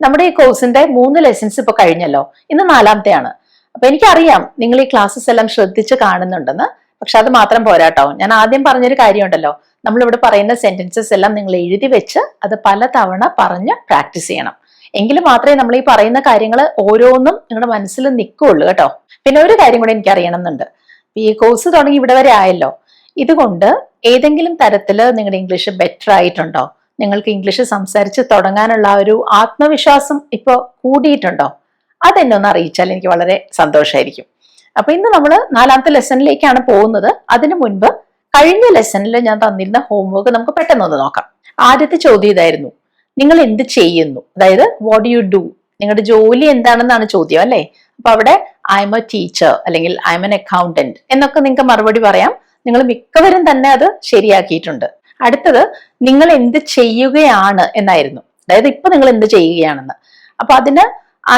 നമ്മുടെ ഈ കോഴ്സിന്റെ മൂന്ന് ലെസൻസ് ഇപ്പൊ കഴിഞ്ഞല്ലോ. ഇന്ന് നാലാമത്തെയാണ്. അപ്പൊ എനിക്കറിയാം നിങ്ങൾ ഈ ക്ലാസ്സസ് എല്ലാം ശ്രദ്ധിച്ച് കാണുന്നുണ്ടെന്ന്. പക്ഷെ അത് മാത്രം പോരാട്ടോ. ഞാൻ ആദ്യം പറഞ്ഞൊരു കാര്യമുണ്ടല്ലോ. നമ്മൾ ഇവിടെ പറയുന്ന സെന്റൻസസ് എല്ലാം നിങ്ങൾ എഴുതി വെച്ച് അത് പല തവണ പറഞ്ഞ് പ്രാക്ടീസ് ചെയ്യണം. എങ്കിൽ മാത്രമേ നമ്മൾ ഈ പറയുന്ന കാര്യങ്ങൾ ഓരോന്നും നിങ്ങളുടെ മനസ്സിൽ നിൽക്കുള്ളൂ കേട്ടോ. പിന്നെ ഒരു കാര്യം കൂടെ എനിക്ക് അറിയണം എന്നുണ്ട് ഈ കോഴ്സ് തുടങ്ങി ഇവിടെ വരെ ആയല്ലോ. ഇതുകൊണ്ട് ഏതെങ്കിലും തരത്തിൽ നിങ്ങളുടെ ഇംഗ്ലീഷ് ബെറ്റർ ആയിട്ടുണ്ടോ? നിങ്ങൾക്ക് ഇംഗ്ലീഷ് സംസാരിച്ച് തുടങ്ങാനുള്ള ഒരു ആത്മവിശ്വാസം ഇപ്പോൾ കൂടിയിട്ടുണ്ടോ? അതെന്നെ ഒന്ന് അറിയിച്ചാൽ എനിക്ക് വളരെ സന്തോഷമായിരിക്കും അപ്പൊ ഇന്ന് നമ്മൾ നാലാമത്തെ ലെസണിലേക്കാണ് പോകുന്നത്. അതിനു മുൻപ് കഴിഞ്ഞ ലെസണിൽ ഞാൻ തന്നിരുന്ന ഹോംവർക്ക് നമുക്ക് പെട്ടെന്ന് ഒന്ന് നോക്കാം. ആദ്യത്തെ ചോദ്യം ഇതായിരുന്നു. നിങ്ങൾ എന്ത് ചെയ്യുന്നു? അതായത് വാട്ട് യു ഡു നിങ്ങളുടെ ജോലി എന്താണെന്നാണ് ചോദ്യം അല്ലേ? അപ്പൊ അവിടെ ഐ എം എ ടീച്ചർ അല്ലെങ്കിൽ ഐ എം എൻ അക്കൗണ്ടന്റ് എന്നൊക്കെ നിങ്ങൾക്ക് മറുപടി പറയാം. നിങ്ങൾ മിക്കവരും തന്നെ അത് ശരിയാക്കിയിട്ടുണ്ട്. അടുത്തത് നിങ്ങൾ എന്ത് ചെയ്യുകയാണ് എന്നായിരുന്നു. അതായത് ഇപ്പൊ നിങ്ങൾ എന്ത് ചെയ്യുകയാണെന്ന്. അപ്പൊ അതിന്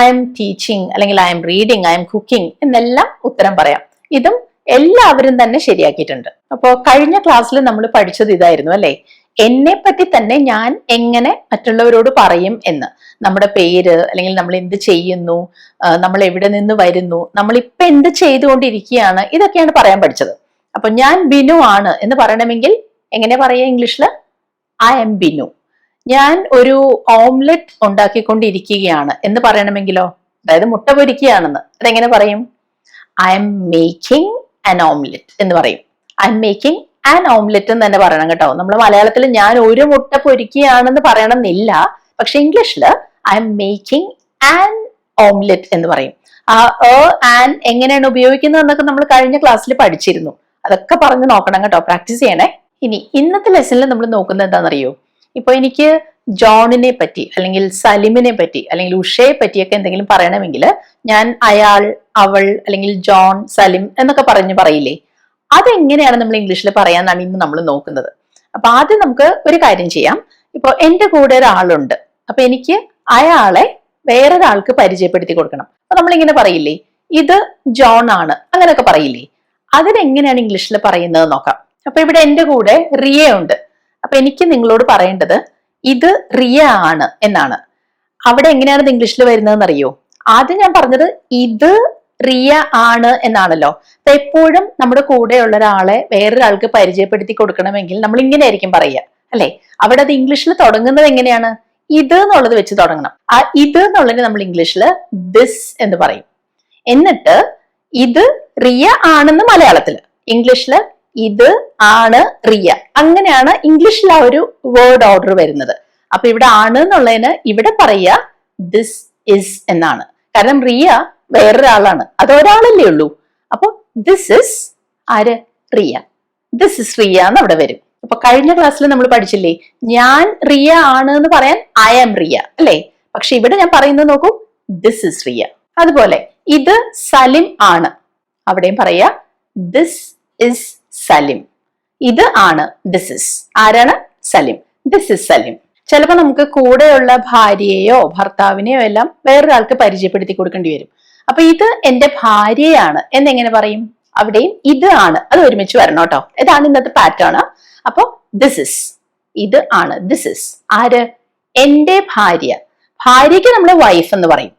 ഐ എം ടീച്ചിങ് അല്ലെങ്കിൽ I'm reading I'm cooking എന്നെല്ലാം ഉത്തരം പറയാം. ഇതും എല്ലാവരും തന്നെ ശരിയാക്കിയിട്ടുണ്ട്. അപ്പോൾ കഴിഞ്ഞ ക്ലാസ്സിൽ നമ്മൾ പഠിച്ചത് ഇതായിരുന്നു അല്ലേ? എന്നെ പറ്റി തന്നെ ഞാൻ എങ്ങനെ മറ്റുള്ളവരോട് പറയും എന്ന്. നമ്മുടെ പേര് അല്ലെങ്കിൽ നമ്മൾ എന്ത് ചെയ്യുന്നു നമ്മൾ എവിടെ നിന്ന് വരുന്നു നമ്മൾ ഇപ്പൊ എന്ത് ചെയ്തുകൊണ്ടിരിക്കുകയാണ് ഇതൊക്കെയാണ് പറയാൻ പഠിച്ചത്. അപ്പൊ ഞാൻ ബിനു ആണ് എന്ന് പറയണമെങ്കിൽ എങ്ങനെ പറയുക ഇംഗ്ലീഷിൽ ഐ എം ബിനു ഞാൻ ഒരു ഓംലെറ്റ് ഉണ്ടാക്കിക്കൊണ്ടിരിക്കുകയാണ്. എന്ന് പറയണമെങ്കിലോ? അതായത് മുട്ട പൊരിക്കുകയാണെന്ന്. അതെങ്ങനെ പറയും? I'm making an omelette എന്ന് പറയും. I'm making an omelette എന്ന് തന്നെ പറയണം കേട്ടോ. നമ്മൾ മലയാളത്തിൽ ഞാൻ ഒരു മുട്ട പൊരിക്കുകയാണെന്ന് പറയണമെന്നില്ല. പക്ഷെ ഇംഗ്ലീഷിൽ I'm making an omelette എന്ന് പറയും. ആ എ ആൻ എങ്ങനെയാണ് ഉപയോഗിക്കുന്നത് എന്നൊക്കെ നമ്മൾ കഴിഞ്ഞ ക്ലാസ്സിൽ പഠിച്ചിരുന്നു. അതൊക്കെ പറഞ്ഞു നോക്കണം കേട്ടോ. പ്രാക്ടീസ് ചെയ്യണേ. ഇനി ഇന്നത്തെ ലെസണിൽ നമ്മൾ നോക്കുന്നത് എന്താണെന്നറിയോ? ഇപ്പൊ എനിക്ക് ജോണിനെ പറ്റി അല്ലെങ്കിൽ സലിമിനെ പറ്റി അല്ലെങ്കിൽ ഉഷയെ പറ്റിയൊക്കെ എന്തെങ്കിലും പറയണമെങ്കിൽ ഞാൻ അയാൾ അവൾ അല്ലെങ്കിൽ ജോൺ സലിം എന്നൊക്കെ പറഞ്ഞ് പറയില്ലേ? അതെങ്ങനെയാണ് നമ്മൾ ഇംഗ്ലീഷിൽ പറയാന്നാണ് ഇന്ന് നമ്മൾ നോക്കുന്നത്? അപ്പൊ ആദ്യം നമുക്ക് ഒരു കാര്യം ചെയ്യാം. ഇപ്പൊ എന്റെ കൂടെ ഒരാളുണ്ട്. അപ്പൊ എനിക്ക് അയാളെ വേറൊരാൾക്ക് പരിചയപ്പെടുത്തി കൊടുക്കണം. അപ്പൊ നമ്മളിങ്ങനെ പറയില്ലേ? ഇത് ജോൺ ആണ്. അങ്ങനെയൊക്കെ പറയില്ലേ? അതിനെങ്ങനെയാണ് ഇംഗ്ലീഷിൽ പറയുന്നത് നോക്കാം. അപ്പൊ ഇവിടെ എന്റെ കൂടെ റിയ ഉണ്ട്. അപ്പൊ എനിക്ക് നിങ്ങളോട് പറയേണ്ടത് ഇത് റിയ ആണ് എന്നാണ്. അവിടെ എങ്ങനെയാണ് ഇംഗ്ലീഷിൽ വരുന്നതെന്ന് അറിയോ ആദ്യം ഞാൻ പറഞ്ഞത് ഇത് റിയ ആണ് എന്നാണല്ലോ. അപ്പൊ എപ്പോഴും നമ്മുടെ കൂടെയുള്ള ഒരാളെ വേറൊരാൾക്ക് പരിചയപ്പെടുത്തി കൊടുക്കണമെങ്കിൽ നമ്മൾ ഇങ്ങനെ ആയിരിക്കും പറയുക. അല്ലെ? അവിടെ അത് ഇംഗ്ലീഷിൽ തുടങ്ങുന്നത് എങ്ങനെയാണ്? ഇത് എന്നുള്ളത് വെച്ച് തുടങ്ങണം. ആ ഇത് എന്നുള്ളതിന് നമ്മൾ ഇംഗ്ലീഷിൽ ദിസ് എന്ന് പറയും. എന്നിട്ട് ഇത് റിയ ആണെന്ന് മലയാളത്തിൽ ഇംഗ്ലീഷിൽ ഇത് ആണ് റിയ. അങ്ങനെയാണ് ഇംഗ്ലീഷിൽ ആ ഒരു വേർഡ് ഓർഡർ വരുന്നത്. അപ്പൊ ഇവിടെ ആണ് എന്നുള്ളതിന് ഇവിടെ പറയുക ദിസ് ഇസ് എന്നാണ്. കാരണം റിയ വേറൊരാളാണ്. അത് ഒരാളല്ലേ ഉള്ളൂ. അപ്പൊ ദിസ് ഇസ് ആര്? റിയ. ദിസ് ഇസ് റിയ എന്ന് അവിടെ വരും. അപ്പൊ കഴിഞ്ഞ ക്ലാസ്സിൽ നമ്മൾ പഠിച്ചില്ലേ ഞാൻ റിയ ആണ് എന്ന് പറയാൻ ഐ ആം റിയ അല്ലേ? പക്ഷെ ഇവിടെ ഞാൻ പറയുന്നത് നോക്കൂ ദിസ് ഇസ് റിയ. അതുപോലെ ഇത് സലിം ആണ് അവിടെയും പറയാ ദിസ് ഇസ് സലിം. ഇത് ആണ് ദിസ് ഇസ് ആരാണ്? സലിം. This is Salim. ചിലപ്പോൾ നമുക്ക് കൂടെയുള്ള ഭാര്യയെയോ ഭർത്താവിനെയോ എല്ലാം വേറൊരാൾക്ക് പരിചയപ്പെടുത്തി കൊടുക്കേണ്ടി വരും. അപ്പൊ ഇത് എന്റെ ഭാര്യയാണ് എന്നെങ്ങനെ പറയും? അവിടെയും ഇത് ആണ്. അത് ഒരുമിച്ച് വരണം കേട്ടോ. ഇതാണ് ഇന്നത്തെ പാറ്റേൺ അപ്പൊ ദിസ് ഇസ് ഇത് ആണ് ദിസ് ഇസ് ആര്? എന്റെ ഭാര്യ. ഭാര്യയ്ക്ക് നമ്മൾ വൈഫ് എന്ന് പറയും.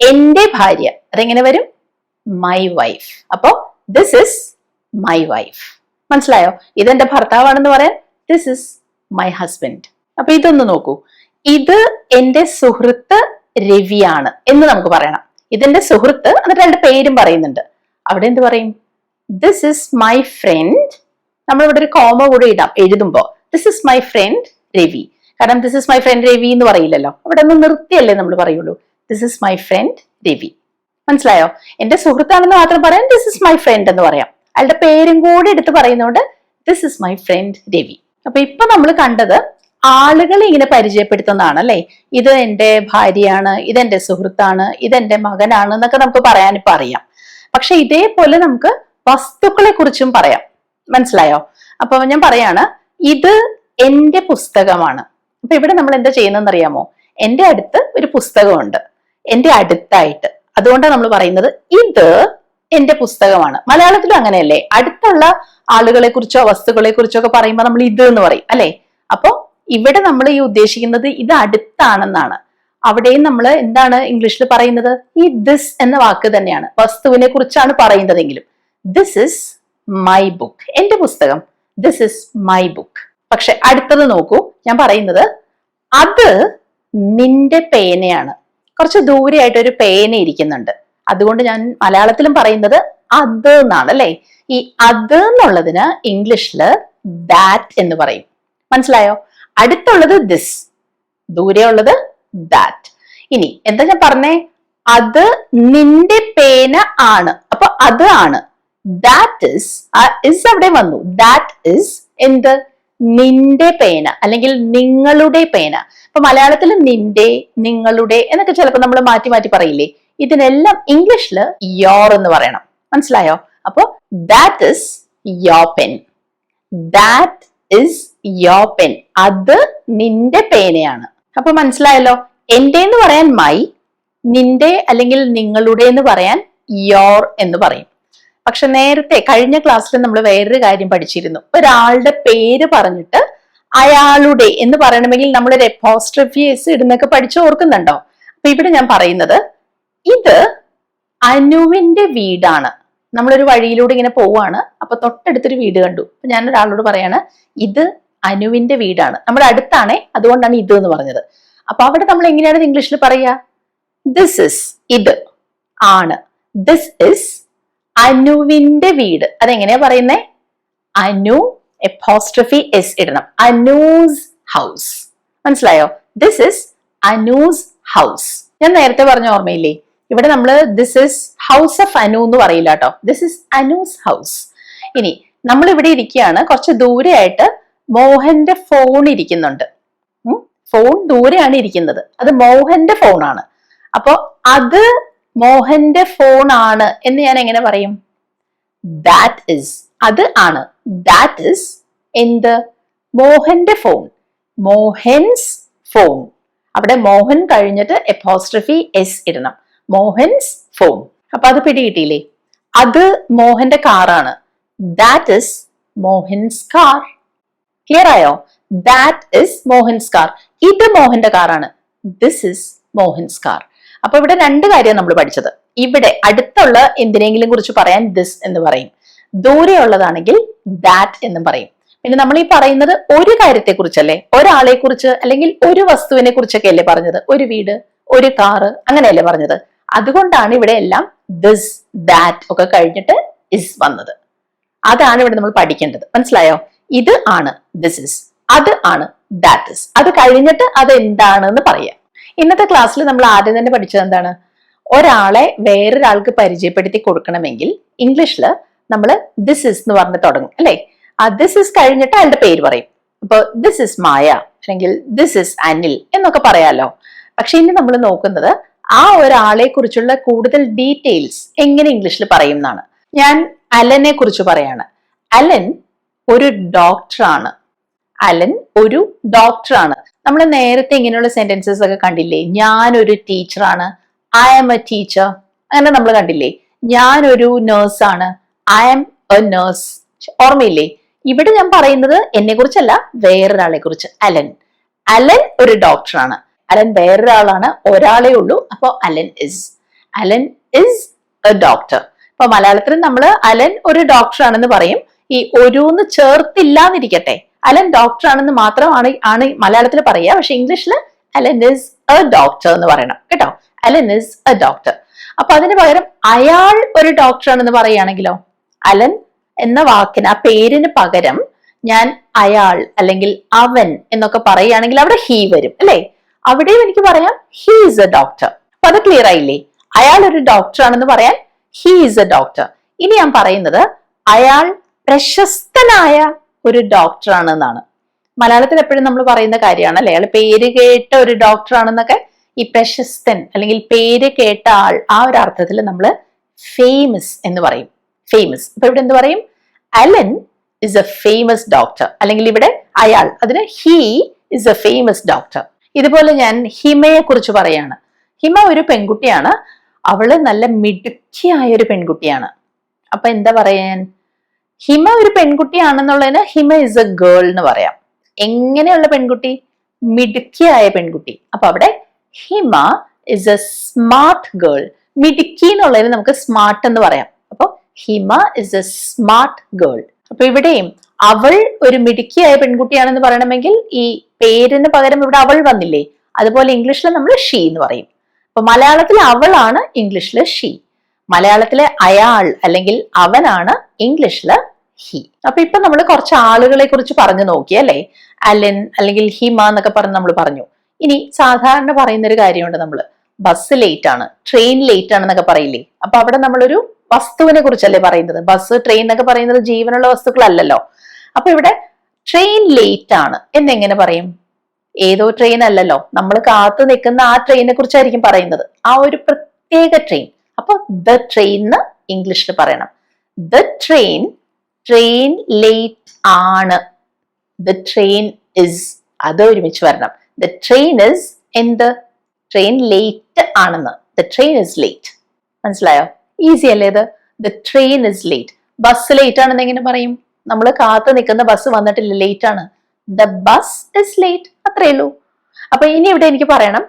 എന്റെ ഭാര്യ. അതെങ്ങനെ വരും? മൈ വൈഫ് അപ്പോ ദിസ് ഇസ് മൈ വൈഫ് മനസ്സിലായോ? ഇതെന്റെ ഭർത്താവാണെന്ന് പറയാൻ ദിസ് ഇസ് മൈ ഹസ്ബൻഡ് അപ്പൊ ഇതൊന്ന് നോക്കൂ. ഇത് എന്റെ സുഹൃത്ത് രവിയാണ് എന്ന് നമുക്ക് പറയണം. ഇതിന്റെ സുഹൃത്ത് എന്നിട്ട് രണ്ട് പേരും പറയുന്നുണ്ട്. അവിടെ എന്ത് പറയും? ദിസ് ഇസ് മൈ ഫ്രണ്ട് നമ്മൾ ഇവിടെ ഒരു കോമ കൂടെ ഇടാം എഴുതുമ്പോ. This is my friend Ravi. കാരണം this is my friend Ravi എന്ന് പറയില്ലല്ലോ. അവിടെ ഒന്ന് നിർത്തിയല്ലേ നമ്മൾ പറയുള്ളൂ. This is my friend Ravi. മനസ്സിലായോ? എന്റെ സുഹൃത്താണെന്ന് മാത്രം പറയാൻ ദിസ് ഇസ് മൈ ഫ്രണ്ട് എന്ന് പറയാം. അയാളുടെ പേരും കൂടി എടുത്ത് പറയുന്നതുകൊണ്ട് this is my friend Ravi. അപ്പൊ ഇപ്പൊ നമ്മൾ കണ്ടത് ആളുകളെ ഇങ്ങനെ പരിചയപ്പെടുത്തുന്നതാണ് അല്ലെ ഇത് എന്റെ ഭാര്യയാണ് ഇതെന്റെ സുഹൃത്താണ് ഇതെന്റെ മകനാണ് എന്നൊക്കെ നമുക്ക് പറയാൻ ഇപ്പൊ അറിയാം. പക്ഷെ ഇതേപോലെ നമുക്ക് വസ്തുക്കളെ കുറിച്ചും പറയാം. മനസ്സിലായോ? അപ്പൊ ഞാൻ പറയാണ് ഇത് എന്റെ പുസ്തകമാണ്. അപ്പൊ ഇവിടെ നമ്മൾ എന്താ ചെയ്യുന്നതെന്ന് അറിയാമോ? എന്റെ അടുത്ത് ഒരു പുസ്തകമുണ്ട്. എന്റെ അടുത്തായിട്ട്. അതുകൊണ്ടാണ് നമ്മൾ പറയുന്നത് ഇത് എന്റെ പുസ്തകമാണ്. മലയാളത്തിലും അങ്ങനെയല്ലേ? അടുത്തുള്ള ആളുകളെ കുറിച്ചോ വസ്തുക്കളെ കുറിച്ചോ ഒക്കെ പറയുമ്പോൾ നമ്മൾ ഇത് എന്ന് പറയും അല്ലെ? അപ്പൊ ഇവിടെ നമ്മൾ ഈ ഉദ്ദേശിക്കുന്നത് ഇത് അടുത്താണെന്നാണ്. അവിടെയും നമ്മൾ എന്താണ് ഇംഗ്ലീഷിൽ പറയുന്നത്? ഈ ദിസ് എന്ന വാക്ക് തന്നെയാണ്. വസ്തുവിനെ കുറിച്ചാണ് പറയുന്നതെങ്കിലും. ദിസ് ഇസ് മൈ ബുക്ക് എന്റെ പുസ്തകം. ദിസ് ഇസ് മൈ ബുക്ക് പക്ഷെ അടുത്തത് നോക്കൂ. ഞാൻ പറയുന്നത് അത് നിന്റെ പേനയാണ്. കുറച്ച് ദൂരെയായിട്ട് ഒരു പേന ഇരിക്കുന്നുണ്ട്. അതുകൊണ്ട് ഞാൻ മലയാളത്തിലും പറയുന്നത് അത് എന്നാണ് അല്ലേ ഈ അത് എന്നുള്ളതിന് ഇംഗ്ലീഷിൽ ദാറ്റ് എന്ന് പറയും. മനസ്സിലായോ? അടുത്തുള്ളത് ദിസ് ദൂരെയുള്ളത് ദാറ്റ് ഇനി എന്താ ഞാൻ പറഞ്ഞേ? അത് നിന്റെ പേന ആണ്. അപ്പൊ അത് ആണ്. ദാറ്റ് ഇസ് ഇസ് അവിടെ വന്നു. ദാറ്റ് ഇസ് എന്ത്? നിന്റെ പേന അല്ലെങ്കിൽ നിങ്ങളുടെ പേന. അപ്പൊ മലയാളത്തിൽ നിന്റെ നിങ്ങളുടെ എന്നൊക്കെ ചിലപ്പോൾ നമ്മൾ മാറ്റി മാറ്റി പറയില്ലേ? ഇതിനെല്ലാം ഇംഗ്ലീഷിൽ യോർ എന്ന് പറയണം. മനസ്സിലായോ? അപ്പോ that is your pen that is your pen അത് നിന്റെ പേനയാണ്. അപ്പൊ മനസ്സിലായല്ലോ? എന്റെ എന്ന് പറയാൻ മൈ നിന്റെ അല്ലെങ്കിൽ നിങ്ങളുടെ എന്ന് പറയാൻ യോർ എന്ന് പറയും. പക്ഷെ നേരത്തെ കഴിഞ്ഞ ക്ലാസ്സിൽ നമ്മൾ വേറൊരു കാര്യം പഠിച്ചിരുന്നു. ഒരാളുടെ പേര് പറഞ്ഞിട്ട് അയാളുടെ എന്ന് പറയണമെങ്കിൽ നമ്മൾ ഒരു എപ്പോസ്ട്രഫിയസ് ഇടുന്നൊക്കെ പഠിച്ചു ഓർക്കുന്നുണ്ടോ? അപ്പൊ ഇവിടെ ഞാൻ പറയുന്നത് ഇത് അനുവിന്റെ വീടാണ്. നമ്മളൊരു വഴിയിലൂടെ ഇങ്ങനെ പോവാണ്. അപ്പൊ തൊട്ടടുത്തൊരു വീട് കണ്ടു. അപ്പൊ ഞാൻ ഒരാളോട് പറയാണ് ഇത് അനുവിന്റെ വീടാണ്. നമ്മുടെ അടുത്താണേ അതുകൊണ്ടാണ് ഇത് എന്ന് പറഞ്ഞത്. അപ്പൊ അവിടെ നമ്മൾ എങ്ങനെയാണ് ഇംഗ്ലീഷിൽ പറയുക ദിസ് ഇസ് ഇത് ആണ്. ദിസ് ഇസ് അനുവിന്റെ വീട്. അതെങ്ങനെയാ പറയുന്നേ? അനു എപ്പോസ്ട്രഫി എസ് ഇടണം. അനൂസ് ഹൗസ് മനസ്സിലായോ? ദിസ് ഇസ് അനൂസ് ഹൗസ് ഞാൻ നേരത്തെ പറഞ്ഞ ഓർമ്മയില്ലേ? ഇവിടെ നമ്മൾ this is house of Anu എന്ന് പറയില്ല കേട്ടോ ദിസ് ഇസ് അനൂസ് ഹൗസ് ഇനി നമ്മൾ ഇവിടെ ഇരിക്കുകയാണ്. കുറച്ച് ദൂരെയായിട്ട് മോഹന്റെ ഫോൺ ഇരിക്കുന്നുണ്ട്. ഫോൺ ദൂരെയാണ് ഇരിക്കുന്നത്. അത് മോഹന്റെ ഫോണാണ് അപ്പോ അത് മോഹന്റെ ഫോൺ ആണ് എന്ന് ഞാൻ എങ്ങനെ പറയും? ദാറ്റ് ഇസ് അത് ആണ്. ദാറ്റ് ഇസ് എന്ത്? മോഹന്റെ ഫോൺ മോഹൻസ് ഫോൺ അവിടെ മോഹൻ കഴിഞ്ഞിട്ട് എപ്പോസ്ട്രഫി എസ് ഇടണം. മോഹൻസ് ഫോൺ. അപ്പൊ അത് പിടികിട്ടിയില്ലേ? അത് മോഹന്റെ കാറാണ് that is Mohan's car clear ആയോ? ദാറ്റ് ഇസ് മോഹൻസ് കാർ ഇത് മോഹന്റെ കാറാണ് ദിസ് ഇസ് മോഹൻസ് കാർ അപ്പൊ ഇവിടെ രണ്ട് കാര്യം നമ്മൾ പഠിച്ചത്. ഇവിടെ അടുത്തുള്ള എന്തിനെങ്കിലും കുറിച്ച് പറയാൻ ദിസ് എന്ന് പറയും. ദൂരെയുള്ളതാണെങ്കിൽ ദാറ്റ് എന്നും പറയും. പിന്നെ നമ്മൾ ഈ പറയുന്നത് ഒരു കാര്യത്തെ കുറിച്ചല്ലേ ഒരാളെ കുറിച്ച് അല്ലെങ്കിൽ ഒരു വസ്തുവിനെ കുറിച്ചൊക്കെ അല്ലേ പറഞ്ഞത്? ഒരു വീട് ഒരു കാറ് അങ്ങനെയല്ലേ പറഞ്ഞത്? അതുകൊണ്ടാണ് ഇവിടെ എല്ലാം ദിസ് ദാറ്റ് ഒക്കെ കഴിഞ്ഞിട്ട് ഇസ് വന്നത്. അതാണ് ഇവിടെ നമ്മൾ പഠിക്കേണ്ടത്. മനസ്സിലായോ? ഇത് ആണ് ദിസ് ഇസ് അത് ആണ് ദാറ്റ് ഇസ് അത് കഴിഞ്ഞിട്ട് അത് എന്താണെന്ന് പറയാം. ഇന്നത്തെ ക്ലാസ്സിൽ നമ്മൾ ആദ്യം തന്നെ പഠിച്ചത് എന്താണ്? ഒരാളെ വേറൊരാൾക്ക് പരിചയപ്പെടുത്തി കൊടുക്കണമെങ്കിൽ ഇംഗ്ലീഷിൽ നമ്മൾ ദിസ് ഇസ് എന്ന് പറഞ്ഞ് തുടങ്ങും അല്ലേ? ആ ദിസ് ഇസ് കഴിഞ്ഞിട്ട് അയാളുടെ പേര് പറയും. ഇപ്പൊ ദിസ് ഇസ് മായ അല്ലെങ്കിൽ ദിസ് ഇസ് അനിൽ എന്നൊക്കെ പറയാലോ. പക്ഷെ ഇനി നമ്മൾ നോക്കുന്നത് ആ ഒരാളെ കുറിച്ചുള്ള കൂടുതൽ ഡീറ്റെയിൽസ് എങ്ങനെ ഇംഗ്ലീഷിൽ പറയും എന്നാണ് ഞാൻ അലനെ കുറിച്ച് പറയാണ്. അലൻ ഒരു ഡോക്ടറാണ് അലൻ ഒരു ഡോക്ടറാണ് നമ്മൾ നേരത്തെ ഇങ്ങനെയുള്ള സെന്റൻസസ് ഒക്കെ കണ്ടില്ലേ? ഞാൻ ഒരു ടീച്ചറാണ് ഐ ആം എ ടീച്ചർ അങ്ങനെ നമ്മൾ കണ്ടില്ലേ? ഞാൻ ഒരു നേഴ്സാണ് ഐ ആം എ നേഴ്സ് ഓർമ്മയില്ലേ? ഇവിടെ ഞാൻ പറയുന്നത് എന്നെ കുറിച്ചല്ല വേറൊരാളെ കുറിച്ച് അലൻ. അലൻ ഒരു ഡോക്ടറാണ് അലൻ വേറൊരാളാണ് ഒരാളേ ഉള്ളൂ. അപ്പോ Alan is Alan is a doctor ഇപ്പൊ മലയാളത്തിൽ നമ്മൾ അലൻ ഒരു ഡോക്ടർ ആണെന്ന് പറയും. ഈ ഒരുന്ന് ചേർത്തില്ലാന്നിരിക്കട്ടെ. അലൻ ഡോക്ടർ ആണെന്ന് മാത്രമാണ് ആണ് മലയാളത്തിൽ പറയുക. പക്ഷെ ഇംഗ്ലീഷിൽ അലൻ ഇസ് എ ഡോക്ടർ എന്ന് പറയണം. കേട്ടോ? അലൻ ഇസ് എ ഡോക്ടർ അപ്പൊ അതിന് പകരം അയാൾ ഒരു ഡോക്ടർ ആണെന്ന് പറയുകയാണെങ്കിലോ? അലൻ എന്ന വാക്കിന് ആ പേരിന് പകരം ഞാൻ അയാൾ അല്ലെങ്കിൽ അവൻ എന്നൊക്കെ പറയുകയാണെങ്കിൽ അവിടെ ഹീ വരും. അല്ലെ? അവിടെയും എനിക്ക് പറയാം ഹീ ഈസ് എ ഡോക്ടർ അപ്പൊ അത് ക്ലിയർ ആയില്ലേ? അയാൾ ഒരു ഡോക്ടർ ആണെന്ന് പറയാൻ ഹീ ഈസ് എ ഡോക്ടർ ഇനി ഞാൻ പറയുന്നത് അയാൾ പ്രശസ്തനായ ഒരു ഡോക്ടർ ആണെന്നാണ്. മലയാളത്തിൽ എപ്പോഴും നമ്മൾ പറയുന്ന കാര്യമാണ് അല്ലെ? അയാൾ പേര് കേട്ട ഒരു ഡോക്ടർ ആണെന്നൊക്കെ ഈ പ്രശസ്തൻ അല്ലെങ്കിൽ പേര് കേട്ട ആൾ ആ ഒരു അർത്ഥത്തിൽ നമ്മൾ ഫേമസ് എന്ന് പറയും. ഫേമസ് അപ്പൊ ഇവിടെ എന്ത് പറയും? Alan is a famous doctor അല്ലെങ്കിൽ ഇവിടെ അയാൾ അതിന് he is a famous doctor ഇതുപോലെ ഞാൻ ഹിമയെ കുറിച്ച് പറയാണ്. ഹിമ ഒരു പെൺകുട്ടിയാണ്. അവൾ നല്ല മിടുക്കിയായ ഒരു പെൺകുട്ടിയാണ്. അപ്പൊ എന്താ പറയാൻ? ഹിമ ഒരു പെൺകുട്ടിയാണെന്നുള്ളതിന് ഹിമ ഇസ് എ ഗേൾ എന്ന് പറയാം. എങ്ങനെയുള്ള പെൺകുട്ടി? മിടുക്കിയായ പെൺകുട്ടി. അപ്പൊ അവിടെ Hima is a smart girl മിടുക്കി എന്നുള്ളതിന് നമുക്ക് സ്മാർട്ട് എന്ന് പറയാം. അപ്പൊ Hima is a smart girl അപ്പൊ ഇവിടെയും അവൾ ഒരു മിടുക്കിയായ പെൺകുട്ടിയാണെന്ന് പറയണമെങ്കിൽ ഈ പേരിന് പകരം ഇവിടെ അവൾ വന്നില്ലേ? അതുപോലെ ഇംഗ്ലീഷിൽ നമ്മൾ ഷീ എന്ന് പറയും. അപ്പൊ മലയാളത്തിൽ അവളാണ് ഇംഗ്ലീഷിൽ ഷീ മലയാളത്തിലെ അയാൾ അല്ലെങ്കിൽ അവനാണ് ഇംഗ്ലീഷിൽ ഹി അപ്പൊ ഇപ്പൊ നമ്മൾ കുറച്ച് ആളുകളെ കുറിച്ച് പറഞ്ഞു നോക്കി അല്ലേ? അലൻ അല്ലെങ്കിൽ ഹിമ എന്നൊക്കെ പറഞ്ഞ് നമ്മൾ പറഞ്ഞു. ഇനി സാധാരണ പറയുന്ന ഒരു കാര്യമുണ്ട് നമ്മൾ ബസ് ലേറ്റ് ആണ് ട്രെയിൻ ലേറ്റ് ആണെന്നൊക്കെ പറയില്ലേ? അപ്പൊ അവിടെ നമ്മളൊരു വസ്തുവിനെ കുറിച്ചല്ലേ പറയുന്നത്? ബസ് ട്രെയിൻ എന്നൊക്കെ പറയുന്നത് ജീവനുള്ള വസ്തുക്കളല്ലല്ലോ. അപ്പൊ ഇവിടെ ട്രെയിൻ ലേറ്റ് ആണ്. എന്നെങ്ങനെ പറയും? ഏതോ ട്രെയിൻ അല്ലല്ലോ. നമ്മൾ കാത്തു നിൽക്കുന്ന ആ ട്രെയിനെ കുറിച്ചായിരിക്കും പറയുന്നത്. ആ ഒരു പ്രത്യേക ട്രെയിൻ അപ്പൊ ദ ട്രെയിൻ എന്ന് ഇംഗ്ലീഷിൽ പറയണം. ദ ട്രെയിൻ ട്രെയിൻ ലേറ്റ് ആണ്. ദ ട്രെയിൻ ഇസ് അത് ഒരുമിച്ച് വരണം. ദ ട്രെയിൻ ഇസ് എന്ത്? ട്രെയിൻ ലേറ്റ് ആണെന്ന്. ദ ട്രെയിൻ ഇസ് ലേറ്റ് മനസ്സിലായോ? ഈസി അല്ലേ ഇത്? The train is late bus late ആണെന്ന് എങ്ങനെ പറയും? നമ്മൾ കാത്തു നിൽക്കുന്ന ബസ് വന്നിട്ടില്ല ലേറ്റ് ആണ്. ദ ബസ് ഇസ് ലേറ്റ് അത്രേ ഉള്ളൂ. അപ്പൊ ഇനി ഇവിടെ എനിക്ക് പറയണം.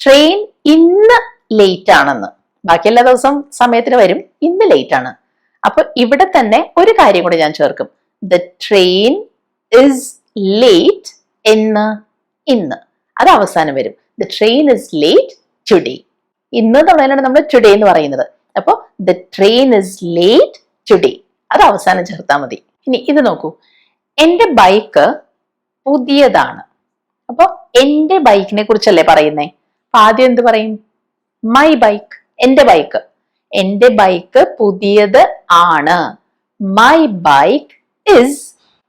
ട്രെയിൻ ഇന്ന് ലേറ്റ് ആണെന്ന്. ബാക്കി എല്ലാ ദിവസവും സമയത്തിന് വരും. ഇന്ന് ലേറ്റ് ആണ്. അപ്പൊ ഇവിടെ തന്നെ ഒരു കാര്യം കൂടി ഞാൻ ചേർക്കും. ദ ട്രെയിൻ ഇസ് ലേറ്റ് എന്ന്. ഇന്ന്. അത് അവസാനം വരും. The train is late today ഇന്ന് എന്നുള്ളതിനാണ് നമ്മൾ ടുഡേ എന്ന് പറയുന്നത്. അപ്പൊ the train is late today അത് അവസാനം ചേർത്താൽ മതി. ഇനി ഇത് നോക്കൂ. എന്റെ ബൈക്ക് പുതിയതാണ്. അപ്പോൾ എന്റെ ബൈക്കിനെ കുറിച്ചല്ലേ പറയുന്നേ? അപ്പൊ ആദ്യം എന്ത് പറയും? മൈ ബൈക്ക് എന്റെ ബൈക്ക് എന്റെ ബൈക്ക് പുതിയത് ആണ്. മൈ ബൈക്ക് ഇസ്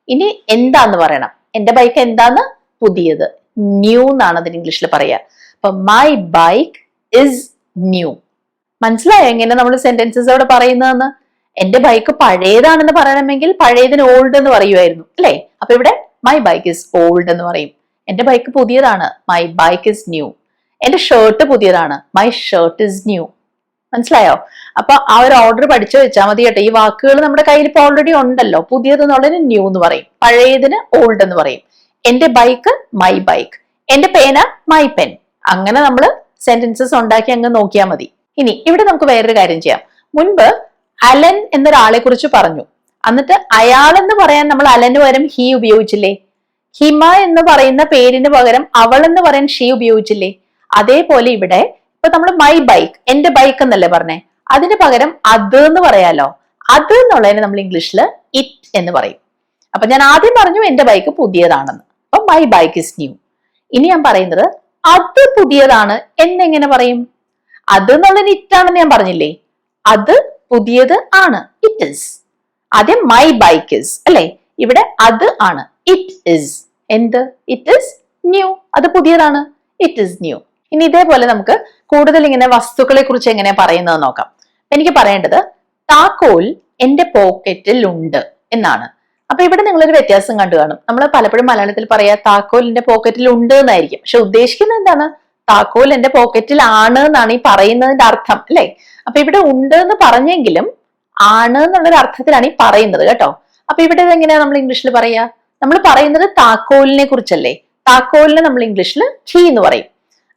ഇനി എന്താന്ന് പറയണം? എന്റെ ബൈക്ക് എന്താന്ന്? പുതിയത്. ന്യൂ എന്നാണ് അതിന് ഇംഗ്ലീഷിൽ പറയുക അപ്പൊ മൈ ബൈക്ക് ഇസ് ന്യൂ മനസ്സിലായോ എങ്ങനെ നമ്മൾ സെന്റൻസസ് അവിടെ പറയുന്നതെന്ന്? എന്റെ ബൈക്ക് പഴയതാണെന്ന് പറയണമെങ്കിൽ പഴയതിന് ഓൾഡ് എന്ന് പറയുമായിരുന്നു അല്ലേ? അപ്പൊ ഇവിടെ മൈ ബൈക്ക് ഇസ് ഓൾഡ് എന്ന് പറയും. എന്റെ ബൈക്ക് പുതിയതാണ് മൈ ബൈക്ക് ഇസ് ന്യൂ എന്റെ ഷർട്ട് പുതിയതാണ് മൈ ഷർട്ട് ഇസ് ന്യൂ മനസ്സിലായോ? അപ്പൊ ആ ഒരു ഓർഡർ പഠിച്ചു വെച്ചാൽ മതി കേട്ടോ. ഈ വാക്കുകൾ നമ്മുടെ കയ്യിൽ ഇപ്പോൾ ഓൾറെഡി ഉണ്ടല്ലോ. പുതിയത് എന്നുള്ളതിന് ന്യൂ എന്ന് പറയും. പഴയതിന് ഓൾഡ് എന്ന് പറയും. എന്റെ ബൈക്ക് മൈ ബൈക്ക് എന്റെ പേന മൈ പെൻ അങ്ങനെ നമ്മൾ സെന്റൻസസ് ഉണ്ടാക്കി അങ്ങ് നോക്കിയാൽ മതി. ഇനി ഇവിടെ നമുക്ക് വേറൊരു കാര്യം ചെയ്യാം. മുൻപ് അലൻ എന്നൊരാളെ കുറിച്ച് പറഞ്ഞു. എന്നിട്ട് അയാൾ എന്ന് പറയാൻ നമ്മൾ അലന് പകരം ഹി ഉപയോഗിച്ചില്ലേ? ഹിമ എന്ന് പറയുന്ന പേരിന് പകരം അവൾ എന്ന് പറയാൻ ഷീ ഉപയോഗിച്ചില്ലേ? അതേപോലെ ഇവിടെ ഇപ്പൊ നമ്മൾ മൈ ബൈക്ക് എന്റെ ബൈക്ക് എന്നല്ലേ പറഞ്ഞേ? അതിന് പകരം അത് എന്ന് പറയാലോ? അത് എന്നുള്ളതിന് നമ്മൾ ഇംഗ്ലീഷിൽ ഇറ്റ് എന്ന് പറയും. അപ്പൊ ഞാൻ ആദ്യം പറഞ്ഞു എന്റെ ബൈക്ക് പുതിയതാണെന്ന്. അപ്പൊ മൈ ബൈക്ക് ഇസ് ന്യൂ ഇനി ഞാൻ പറയുന്നത് അത് പുതിയതാണ് എന്നെങ്ങനെ പറയും? അത് എന്നുള്ളത് ഇറ്റ് ആണെന്ന് ഞാൻ പറഞ്ഞില്ലേ? അത് പുതിയത് ആണ്. ഇറ്റ് ഇസ് ആദ്യം മൈ ബൈക്ക് ഇസ് അല്ലെ? ഇവിടെ അത് ആണ്. ഇറ്റ് ഇസ് എന്ത്? ഇറ്റ് ഇസ് ന്യൂ അത് പുതിയതാണ്. ഇറ്റ് ഇസ് ന്യൂ ഇനി ഇതേപോലെ നമുക്ക് കൂടുതൽ ഇങ്ങനെ വസ്തുക്കളെ കുറിച്ച് എങ്ങനെയാ പറയുന്നത് നോക്കാം. എനിക്ക് പറയേണ്ടത് താക്കോൽ എന്റെ പോക്കറ്റിൽ ഉണ്ട് എന്നാണ്. അപ്പൊ ഇവിടെ നിങ്ങളൊരു വ്യത്യാസം കണ്ടു കാണും. നമ്മൾ പലപ്പോഴും മലയാളത്തിൽ പറയാ താക്കോൽ എന്റെ പോക്കറ്റിൽ ഉണ്ട് എന്നായിരിക്കും. പക്ഷെ ഉദ്ദേശിക്കുന്നത് എന്താണ്? താക്കോൽ എന്റെ പോക്കറ്റിലാണ് എന്നാണ് ഈ പറയുന്നതിന്റെ അർത്ഥം അല്ലെ? അപ്പൊ ഇവിടെ ഉണ്ട് എന്ന് പറഞ്ഞെങ്കിലും ആണ് എന്നുള്ളൊരു അർത്ഥത്തിലാണ് ഈ പറയുന്നത് കേട്ടോ. അപ്പൊ ഇവിടെ എങ്ങനെയാ നമ്മൾ ഇംഗ്ലീഷിൽ പറയാ? നമ്മൾ പറയുന്നത് താക്കോലിനെ കുറിച്ചല്ലേ? താക്കോലിനെ നമ്മൾ ഇംഗ്ലീഷിൽ കീ എന്ന് പറയും.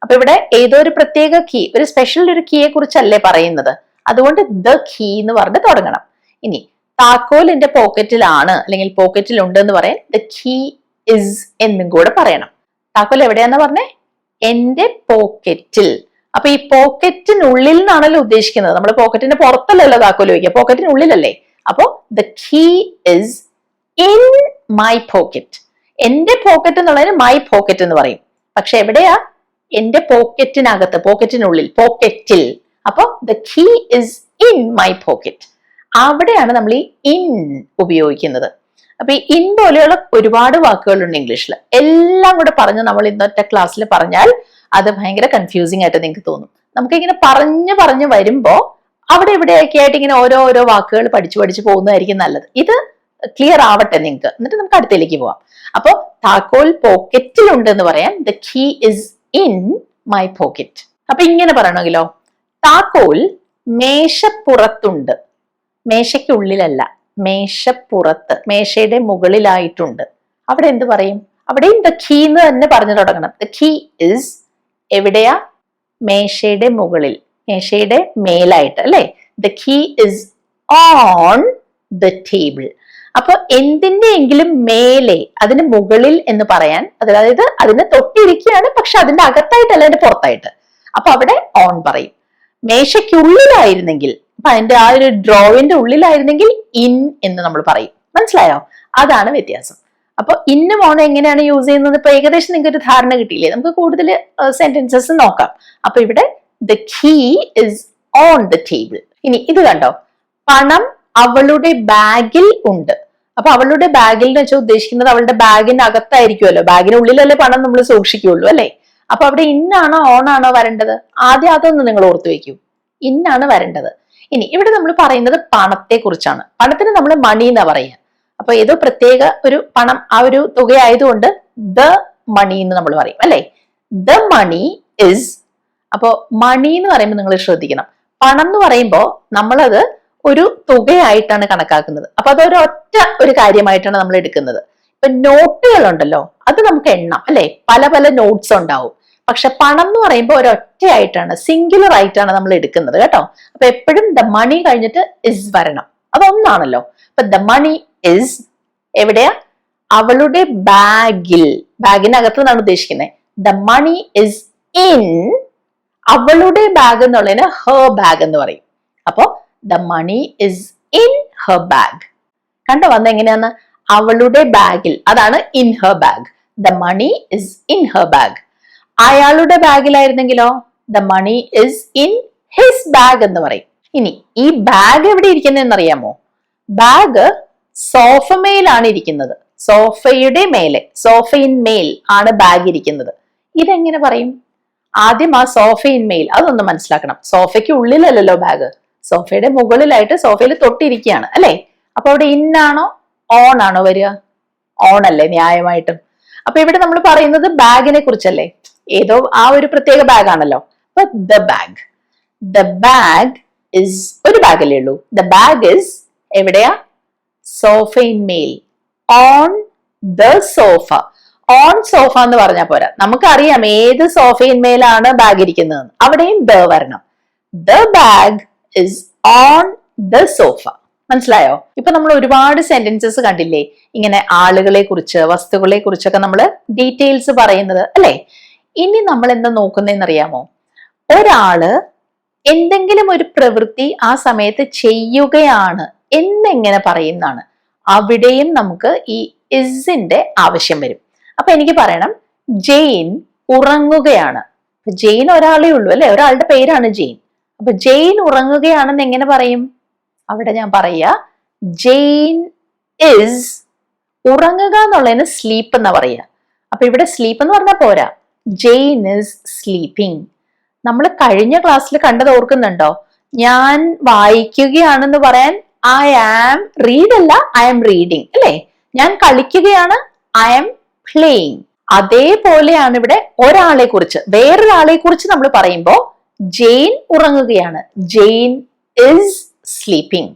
അപ്പൊ ഇവിടെ ഏതോ ഒരു പ്രത്യേക കീ ഒരു സ്പെഷ്യൽ ഒരു കീയെ കുറിച്ചല്ലേ പറയുന്നത്. അതുകൊണ്ട് ദ കീ എന്ന് പറഞ്ഞ് തുടങ്ങണം. ഇനി താക്കോൽ എന്റെ പോക്കറ്റിലാണ് അല്ലെങ്കിൽ പോക്കറ്റിൽ ഉണ്ട് എന്ന് പറയാൻ ദ കീ ഇസ് എന്നും കൂടെ പറയണം. താക്കോൽ എവിടെയാന്ന് പറഞ്ഞേ? എന്റെ പോക്കറ്റിൽ അപ്പൊ ഈ പോക്കറ്റിനുള്ളിൽ നിന്നാണല്ലോ ഉദ്ദേശിക്കുന്നത്. നമ്മൾ പോക്കറ്റിന്റെ പുറത്തല്ലല്ലോ താക്കോൽ വയ്ക്കുക പോക്കറ്റിനുള്ളിലല്ലേ അപ്പോ the key is in my pocket എന്റെ പോക്കറ്റ് എന്നുള്ളതിന് മൈ പോക്കറ്റ് എന്ന് പറയും. പക്ഷെ എവിടെയാ? എന്റെ പോക്കറ്റിനകത്ത് പോക്കറ്റിനുള്ളിൽ പോക്കറ്റിൽ അപ്പൊ the key is in my pocket അവിടെയാണ് നമ്മൾ ഈ ഇൻ ഉപയോഗിക്കുന്നത്. അപ്പൊ ഈ ഇൻ പോലെയുള്ള ഒരുപാട് വാക്കുകളുണ്ട് ഇംഗ്ലീഷിൽ എല്ലാം കൂടെ പറഞ്ഞ് നമ്മൾ ഇന്നത്തെ ക്ലാസ്സിൽ പറഞ്ഞാൽ അത് ഭയങ്കര കൺഫ്യൂസിങ് ആയിട്ട് നിങ്ങൾക്ക് തോന്നും. നമുക്കിങ്ങനെ പറഞ്ഞു പറഞ്ഞു വരുമ്പോ അവിടെ ഇവിടെയൊക്കെ ആയിട്ട് ഇങ്ങനെ ഓരോ ഓരോ വാക്കുകൾ പഠിച്ചു പഠിച്ചു പോകുന്നതായിരിക്കും നല്ലത്. ഇത് ക്ലിയർ ആവട്ടെ നിങ്ങൾക്ക്. എന്നിട്ട് നമുക്ക് അടുത്തേക്ക് പോവാം. അപ്പോൾ താക്കോൽ പോക്കറ്റിലുണ്ട് എന്ന് പറയാൻ the key is in my pocket അപ്പൊ ഇങ്ങനെ പറയണമെങ്കിലോ? താക്കോൽ മേശപ്പുറത്തുണ്ട്. മേശയ്ക്കുള്ളിലല്ല. മേശപ്പുറത്ത് മേശയുടെ മുകളിലായിട്ടുണ്ട്. അവിടെ എന്ത് പറയും? അവിടെയും ദ കീ എന്ന് തന്നെ പറഞ്ഞു തുടങ്ങണം. ദ കീ ഇസ് എവിടെയാ? മേശയുടെ മുകളിൽ മേശയുടെ മേലായിട്ട് അല്ലെ? The key is on the table അപ്പൊ എന്തിന്റെയെങ്കിലും മേലെ അതിന് മുകളിൽ എന്ന് പറയാൻ അതായത് അതിന് തൊട്ടിരിക്കുകയാണ് പക്ഷെ അതിന്റെ അകത്തായിട്ടല്ല അതിന്റെ പുറത്തായിട്ട്. അപ്പൊ അവിടെ ഓൺ പറയും. മേശയ്ക്കുള്ളിലായിരുന്നെങ്കിൽ അപ്പൊ അതിന്റെ ആ ഒരു ഡ്രോവിന്റെ ഉള്ളിലായിരുന്നെങ്കിൽ ഇൻ എന്ന് നമ്മൾ പറയും. മനസ്സിലായോ? അതാണ് വ്യത്യാസം. അപ്പൊ ഇന്നും മോൺ എങ്ങനെയാണ് യൂസ് ചെയ്യുന്നത്? ഇപ്പൊ ഏകദേശം നിങ്ങൾക്ക് ഒരു ധാരണ കിട്ടിയില്ലേ? നമുക്ക് കൂടുതൽ സെന്റൻസസ് നോക്കാം. അപ്പൊ ഇവിടെ the key is on the table ഇനി ഇത് കണ്ടോ? പണം അവളുടെ ബാഗിൽ ഉണ്ട്. അപ്പൊ അവളുടെ ബാഗിൽ എന്ന് വെച്ചാൽ ഉദ്ദേശിക്കുന്നത് അവളുടെ ബാഗിനകത്തായിരിക്കുമല്ലോ ബാഗിനുള്ളിലല്ലേ പണം നമ്മൾ സൂക്ഷിക്കുള്ളൂ അല്ലേ? അപ്പൊ അവിടെ ഇന്നാണോ ഓൺ ആണോ വരേണ്ടത്? ആദ്യം അതൊന്ന് നിങ്ങൾ ഓർത്തു വെക്കൂ. ഇന്നാണ് വരേണ്ടത്. ഇനി ഇവിടെ നമ്മൾ പറയുന്നത് പണത്തെ കുറിച്ചാണ് പണത്തിന് നമ്മൾ മണി എന്നാ പറയുക. അപ്പൊ ഏതോ പ്രത്യേക ഒരു പണം ആ ഒരു തുക ആയതുകൊണ്ട് ദ മണി എന്ന് നമ്മൾ പറയും അല്ലെ? ദ മണി ഇസ് അപ്പോ മണി എന്ന് പറയുമ്പോൾ നിങ്ങൾ ശ്രദ്ധിക്കണം. പണം എന്ന് പറയുമ്പോൾ നമ്മളത് ഒരു തുകയായിട്ടാണ് കണക്കാക്കുന്നത്. അപ്പൊ അതൊരു ഒറ്റ ഒരു കാര്യമായിട്ടാണ് നമ്മൾ എടുക്കുന്നത്. ഇപ്പൊ നോട്ടുകൾ ഉണ്ടല്ലോ അത് നമുക്ക് എണ്ണം അല്ലെ? പല പല നോട്ട്സ് ഉണ്ടാവും. പക്ഷെ പണം എന്ന് പറയുമ്പോൾ ഒരൊറ്റയായിട്ടാണ് സിംഗുലർ ആയിട്ടാണ് നമ്മൾ എടുക്കുന്നത് കേട്ടോ. അപ്പൊ എപ്പോഴും ദ മണി കഴിഞ്ഞിട്ട് ഇസ് വരണം. അതൊന്നാണല്ലോ. അപ്പൊ ദ മണി ഇസ് എവിടെയാ? അവളുടെ ബാഗിൽ. ബാഗിനകത്ത് നിന്നാണ് ഉദ്ദേശിക്കുന്നത് ദ മണി ഇസ് ഇൻ അവളുടെ ബാഗ് എന്നുള്ളതിന് ഹർ ബാഗ് എന്ന് പറയും. അപ്പോ the money is in her bag കണ്ടോ? വന്ന എങ്ങനെയാന്ന് അവളുടെ ബാഗിൽ. അതാണ് in her bag the money is in her bag അയാളുടെ ബാഗിലായിരുന്നെങ്കിലോ? The money is in his bag എന്ന് പറയും. ഇനി ഈ ബാഗ് എവിടെ ഇരിക്കുന്നതെന്ന് അറിയാമോ ബാഗ് സോഫമേലാണ് ഇരിക്കുന്നത്. സോഫയുടെ മേലെ സോഫയിൻ മേൽ ആണ് ബാഗ് ഇരിക്കുന്നത്. ഇതെങ്ങനെ പറയും? ആദ്യം ആ സോഫയിൻ മേൽ അതൊന്ന് മനസ്സിലാക്കണം. സോഫയ്ക്ക് ഉള്ളിലല്ലല്ലോ ബാഗ് സോഫയുടെ മുകളിലായിട്ട് സോഫയിൽ തൊട്ടിരിക്കുകയാണ് അല്ലേ? അപ്പൊ അവിടെ ഇന്നാണോ ഓൺ ആണോ വരിക? ഓൺ അല്ലേ ന്യായമായിട്ടും. അപ്പൊ ഇവിടെ നമ്മൾ പറയുന്നത് ബാഗിനെ കുറിച്ചല്ലേ? ഏതോ ആ ഒരു പ്രത്യേക ബാഗ് ആണല്ലോ. അപ്പൊ the bag the bag is ഒരു ബാഗല്ലേ ഉള്ളൂ. ദ ബാഗ് ഇസ് എവിടെയാ? സോഫയിൻ മേൽ on the sofa on sofa എന്ന് പറഞ്ഞാൽ പോരാ. നമുക്കറിയാം ഏത് സോഫയിന്മേലാണ് ബാഗ് ഇരിക്കുന്നത് അവിടെയും ദ വരണം. The bag is on the sofa മനസ്സിലായോ? ഇപ്പൊ നമ്മൾ ഒരുപാട് സെന്റൻസസ് കണ്ടില്ലേ? ഇങ്ങനെ ആളുകളെ കുറിച്ച് വസ്തുക്കളെ കുറിച്ചൊക്കെ നമ്മൾ ഡീറ്റെയിൽസ് പറയുന്നത് അല്ലെ? ഇനി നമ്മൾ എന്താ നോക്കുന്നതെന്നറിയാമോ ഒരാൾ എന്തെങ്കിലും ഒരു പ്രവൃത്തി ആ സമയത്ത് ചെയ്യുകയാണ് എന്നെങ്ങനെ പറയുന്നതാണ്. അവിടെയും നമുക്ക് ഈ ഇസിന്റെ ആവശ്യം വരും. അപ്പൊ എനിക്ക് പറയണം ജെയിൻ ഉറങ്ങുകയാണ്. ജെയിൻ ഒരാളേ ഉള്ളൂ അല്ലെ? ഒരാളുടെ പേരാണ് ജെയിൻ. അപ്പൊ ജെയിൻ ഉറങ്ങുകയാണെന്ന് എങ്ങനെ പറയും? അവിടെ ഞാൻ പറയാ ജെയിൻ ഇസ് ഉറങ്ങുക എന്നുള്ളതിന് സ്ലീപ്പ് എന്നാ പറയാ അപ്പൊ ഇവിടെ സ്ലീപ്പ് എന്ന് പറഞ്ഞാൽ പോരാ. ജെയിൻ ഇസ് സ്ലീപ്പിംഗ് നമ്മൾ കഴിഞ്ഞ ക്ലാസ്സിൽ കണ്ടത് ഓർക്കുന്നുണ്ടോ? ഞാൻ വായിക്കുകയാണെന്ന് പറയാൻ ഐ ആം റീഡ് അല്ല ഐ ആം റീഡിങ് അല്ലേ? ഞാൻ കളിക്കുകയാണ് ഐ ആം പ്ലേയിങ് അതേപോലെയാണ് ഇവിടെ ഒരാളെ കുറിച്ച് വേറൊരാളെ കുറിച്ച് നമ്മൾ പറയുമ്പോൾ ജെയിൻ ഉറങ്ങുകയാണ്. ജെയിൻ ഇസ് സ്ലീപ്പിംഗ്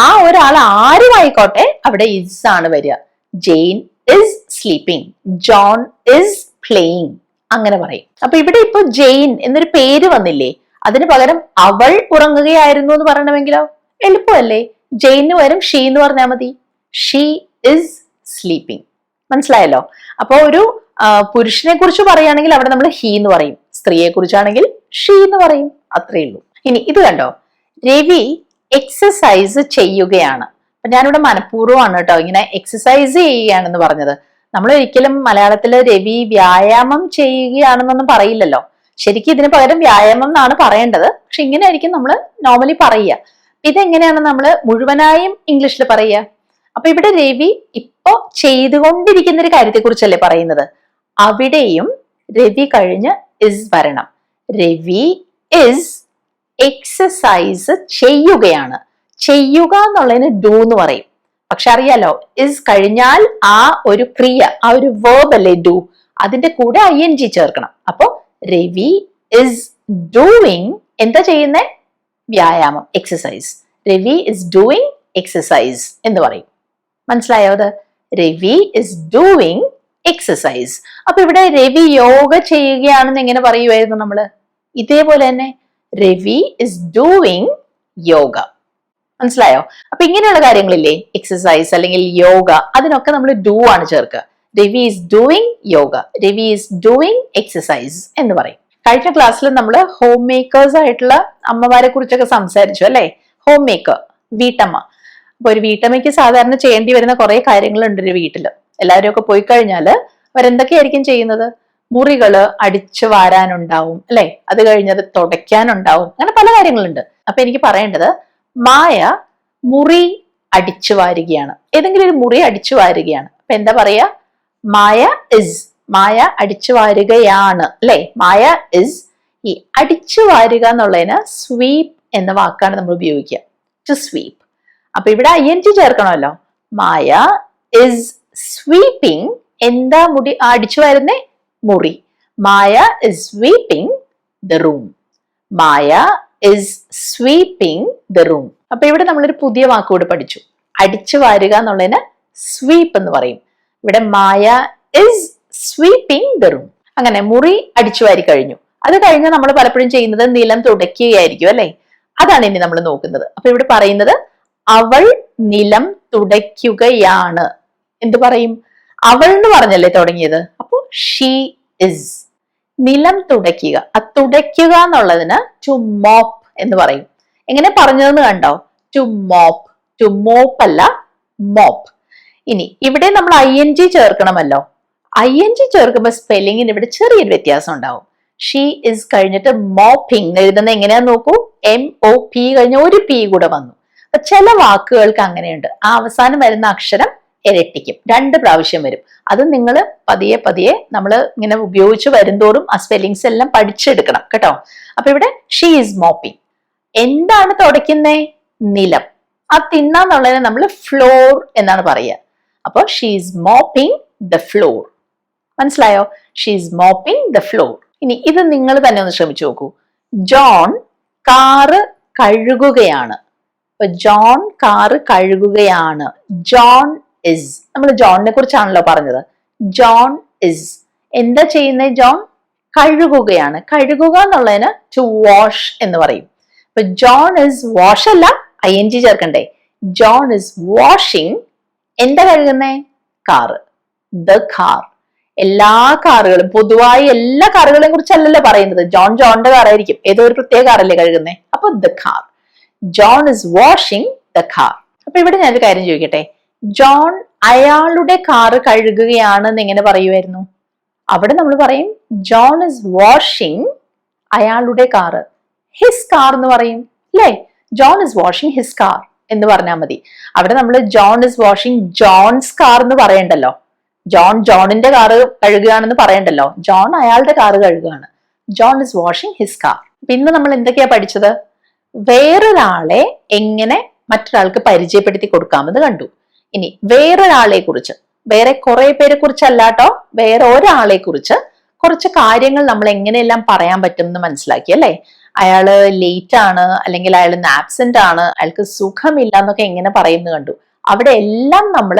ആ ഒരാൾ ആരുമായിക്കോട്ടെ അവിടെ ഇസ് ആണ് വരിക. Jane is sleeping John is playing അങ്ങനെ പറയും. അപ്പൊ ഇവിടെ ഇപ്പൊ ജെയിൻ എന്നൊരു പേര് വന്നില്ലേ? അതിന് പകരം അവൾ ഉറങ്ങുകയായിരുന്നു എന്ന് പറയണമെങ്കിലോ? എളുപ്പമല്ലേ? ജെയിന് പകരം ഷീ എന്ന് പറഞ്ഞാൽ മതി. ഷീ ഇസ് സ്ലീപ്പിംഗ് മനസ്സിലായല്ലോ? അപ്പൊ ഒരു പുരുഷനെ കുറിച്ച് പറയുകയാണെങ്കിൽ അവിടെ നമ്മൾ ഹീ എന്ന് പറയും. സ്ത്രീയെ കുറിച്ചാണെങ്കിൽ ഷീ എന്ന് പറയും. അത്രയേ ഉള്ളൂ. ഇനി ഇത് കണ്ടോ? രവി എക്സസൈസ് ചെയ്യുകയാണ്. അപ്പൊ ഞാനിവിടെ മനഃപൂർവമാണ് കേട്ടോ ഇങ്ങനെ എക്സസൈസ് ചെയ്യുകയാണെന്ന് പറഞ്ഞത്. നമ്മൾ ഒരിക്കലും മലയാളത്തിൽ രവി വ്യായാമം ചെയ്യുകയാണെന്നൊന്നും പറയില്ലല്ലോ. ശരിക്കും ഇതിന് പകരം വ്യായാമം എന്നാണ് പറയേണ്ടത്. പക്ഷെ ഇങ്ങനെ ആയിരിക്കും നമ്മൾ നോർമലി പറയുക ഇതെങ്ങനെയാണ് നമ്മൾ മുഴുവനായും ഇംഗ്ലീഷിൽ പറയുക? അപ്പൊ ഇവിടെ രവി ഇപ്പോ ചെയ്തുകൊണ്ടിരിക്കുന്ന ഒരു കാര്യത്തെ കുറിച്ചല്ലേ പറയുന്നത്? അവിടെയും രവി കഴിഞ്ഞ് ഇസ് വരണം. രവി ഇസ് എക്സസൈസ് ചെയ്യുകയാണ്. ചെയ്യുക എന്നുള്ളതിന് ഡു എന്ന് പറയും. പക്ഷെ അറിയാലോ ഇസ് കഴിഞ്ഞാൽ ആ ഒരു ക്രിയ ആ ഒരു വേർബ് അല്ലേ ഡു അതിന്റെ കൂടെ ഐ എൻ ജി ചേർക്കണം. അപ്പോ രവി ഇസ് ഡൂയിങ് എന്താ ചെയ്യുന്നേ? വ്യായാമം exercise Ravi is doing exercise എന്ന് പറയും. മനസ്സിലായോ അത്? രവി ഇസ് ഡൂയിങ് എക്സസൈസ് അപ്പൊ ഇവിടെ രവി യോഗ ചെയ്യുകയാണെന്ന് എങ്ങനെ പറയുമായിരുന്നു നമ്മൾ? ഇതേപോലെ തന്നെ രവി ഇസ് ഡൂയിങ് യോഗ മനസ്സിലായോ? അപ്പൊ ഇങ്ങനെയുള്ള കാര്യങ്ങളില്ലേ? എക്സസൈസ് അല്ലെങ്കിൽ യോഗ അതിനൊക്കെ നമ്മൾ ഡു ആണ് ചേർക്കുക. Ravi is doing yoga Ravi is doing exercise എന്ന് പറയും. കഴിഞ്ഞ ക്ലാസ്സിൽ നമ്മൾ ഹോം മേക്കേഴ്സ് ആയിട്ടുള്ള അമ്മമാരെ കുറിച്ചൊക്കെ സംസാരിച്ചു അല്ലെ? ഹോം മേക്കർ വീട്ടമ്മ. അപ്പൊ ഒരു വീട്ടമ്മയ്ക്ക് സാധാരണ ചെയ്യേണ്ടി വരുന്ന കുറെ കാര്യങ്ങളുണ്ട് ഒരു വീട്ടിൽ. എല്ലാവരും ഒക്കെ പോയി കഴിഞ്ഞാൽ അവരെന്തൊക്കെയായിരിക്കും ചെയ്യുന്നത്? മുറികൾ അടിച്ചു വാരാനുണ്ടാവും അല്ലെ? അത് കഴിഞ്ഞത് തുടയ്ക്കാനുണ്ടാവും. അങ്ങനെ പല കാര്യങ്ങളുണ്ട്. അപ്പൊ എനിക്ക് പറയേണ്ടത് മായ മുറി അടിച്ചു വാരുകയാണ്. ഏതെങ്കിലും ഒരു മുറി അടിച്ചു വാരുകയാണ്. അപ്പൊ എന്താ പറയാ? മായ ഇസ് മായ അടിച്ചു വാരുകയാണ് അല്ലെ? മായ ഇസ് ഈ അടിച്ചു വാരുക എന്നുള്ളതിന് സ്വീപ്പ് എന്ന വാക്കാണ് നമ്മൾ ഉപയോഗിക്കുക. ടു സ്വീപ്പ് അപ്പൊ ഇവിടെ ഐ എൻ ടി ചേർക്കണമല്ലോ. മായ ഇസ് സ്വീപ്പിംഗ് എന്താ മുടി അടിച്ചു വരുന്നേ? മുറി. Maya is sweeping the room Maya is sweeping the room അപ്പൊ ഇവിടെ നമ്മളൊരു പുതിയ വാക്കുകൂടെ പഠിച്ചു. അടിച്ചു വാരുക എന്നുള്ളതിന് സ്വീപ്പ് എന്ന് പറയും. ഇവിടെ Maya is sweeping the room അങ്ങനെ മുറി അടിച്ചു വാരി കഴിഞ്ഞു. അത് കഴിഞ്ഞ് നമ്മൾ പലപ്പോഴും ചെയ്യുന്നത് നിലം തുടയ്ക്കുകയായിരിക്കും അല്ലെ? അതാണ് ഇനി നമ്മൾ നോക്കുന്നത്. അപ്പൊ ഇവിടെ പറയുന്നത് അവൾ നിലം തുടയ്ക്കുകയാണ്. എന്ത് പറയും? അവൾ എന്ന് പറഞ്ഞല്ലേ തുടങ്ങിയത്? ഷീ ഇസ് നിലം തുടയ്ക്കുക. ആ തുടയ്ക്കുക എന്നുള്ളതിന് ടു മോപ്പ് എന്ന് പറയും. എങ്ങനെ പറഞ്ഞതെന്ന് കണ്ടോ? ടു മോപ്പ് ടു മോപ്പ് അല്ല മോപ്പ് ഇനി ഇവിടെ നമ്മൾ ഐ എൻ ജി ചേർക്കണമല്ലോ. ഐ എൻ ജി ചേർക്കുമ്പോൾ സ്പെല്ലിങ്ങിന് ഇവിടെ ചെറിയൊരു വ്യത്യാസം ഉണ്ടാവും. ഷീ ഇസ് കഴിഞ്ഞിട്ട് മോപ്പിംഗ് എഴുതുന്നത് എങ്ങനെയാന്ന് നോക്കൂ? എം ഒ പി കഴിഞ്ഞ ഒരു പി കൂടെ വന്നു. അപ്പൊ ചില വാക്കുകൾക്ക് അങ്ങനെയുണ്ട്. ആ അവസാനം വരുന്ന അക്ഷരം ഇരട്ടിക്കും. രണ്ട് പ്രാവശ്യം വരും. അത് നിങ്ങൾ പതിയെ പതിയെ നമ്മൾ ഇങ്ങനെ ഉപയോഗിച്ച് വരുന്തോറും ആ സ്പെല്ലിങ്സ് എല്ലാം പഠിച്ചെടുക്കണം. കേട്ടോ? അപ്പൊ ഇവിടെ ഷീ ഈസ് മോപ്പിംഗ് എന്താണ് തുടയ്ക്കുന്നേ? നിലം. ആ തിന്നാന്നുള്ളതിനെ നമ്മൾ ഫ്ലോർ എന്നാണ് പറയുക. അപ്പോൾ she is mopping the floor മനസ്സിലായോ? She is mopping the floor ഇനി ഇത് നിങ്ങൾ തന്നെ ഒന്ന് ശ്രമിച്ചു നോക്കൂ. ജോൺ കാറ് കഴുകുകയാണ്. ജോൺ കാറ് കഴുകുകയാണ്. ജോൺ ഇസ് നമ്മൾ ജോണിനെ കുറിച്ചാണല്ലോ പറഞ്ഞത്. ജോൺ ഇസ് എന്താ ചെയ്യുന്നത് ജോൺ? കഴുകുകയാണ്. കഴുകുക എന്നുള്ളതിന് ടു വാഷ് എന്ന് പറയും. അപ്പൊ ജോൺ ഇസ് വാഷ് അല്ല ഐ എൻ ജി ചേർക്കണ്ടേ. ജോൺ ഇസ് വാഷിംഗ് എന്താ കഴുകുന്നേ? കാറ്. ദ കാർ എല്ലാ കാറുകളും പൊതുവായി എല്ലാ കാറുകളെയും കുറിച്ചല്ലല്ലോ പറയുന്നത്. ജോൺ ജോണിന്റെ കാറായിരിക്കും. ഏതോ ഒരു പ്രത്യേക കാറല്ലേ കഴുകുന്നേ? അപ്പൊ the car John is washing the car അപ്പൊ ഇവിടെ ഞാനൊരു കാര്യം ചോദിക്കട്ടെ? ജോൺ അയാളുടെ കാറ് കഴുകുകയാണ് എന്ന് എങ്ങനെ പറയുമായിരുന്നു അവിടെ നമ്മൾ പറയും ജോൺ ഇസ് വാഷിംഗ് അയാളുടെ കാറ്. ഹിസ് കാർ എന്ന് പറയും. അല്ലേ John is washing his car എന്ന് പറഞ്ഞാൽ മതി. അവിടെ നമ്മൾ John is washing John's car എന്ന് പറയണ്ടല്ലോ. ജോൺ ജോണിന്റെ കാറ് കഴുകുകയാണെന്ന് പറയണ്ടല്ലോ. ജോൺ അയാളുടെ car കഴുകുകയാണ്. John is washing his car പിന്നെ നമ്മൾ എന്തൊക്കെയാ പഠിച്ചത്? വേറൊരാളെ എങ്ങനെ മറ്റൊരാൾക്ക് പരിചയപ്പെടുത്തി കൊടുക്കാമെന്ന് കണ്ടു. ഇനി വേറൊരാളെ കുറിച്ച്. വേറെ കുറെ പേരെ കുറിച്ചല്ലാട്ടോ. വേറെ ഒരാളെ കുറിച്ച് കുറച്ച് കാര്യങ്ങൾ നമ്മൾ എങ്ങനെയെല്ലാം പറയാൻ പറ്റും എന്ന് മനസ്സിലാക്കി അല്ലേ? അയാൾ ലേറ്റ് ആണ് അല്ലെങ്കിൽ അയാൾ ആബ്സെന്റ് ആണ് അയാൾക്ക് സുഖമില്ല എന്നൊക്കെ എങ്ങനെ പറയുന്നു കണ്ടു. അവിടെ എല്ലാം നമ്മൾ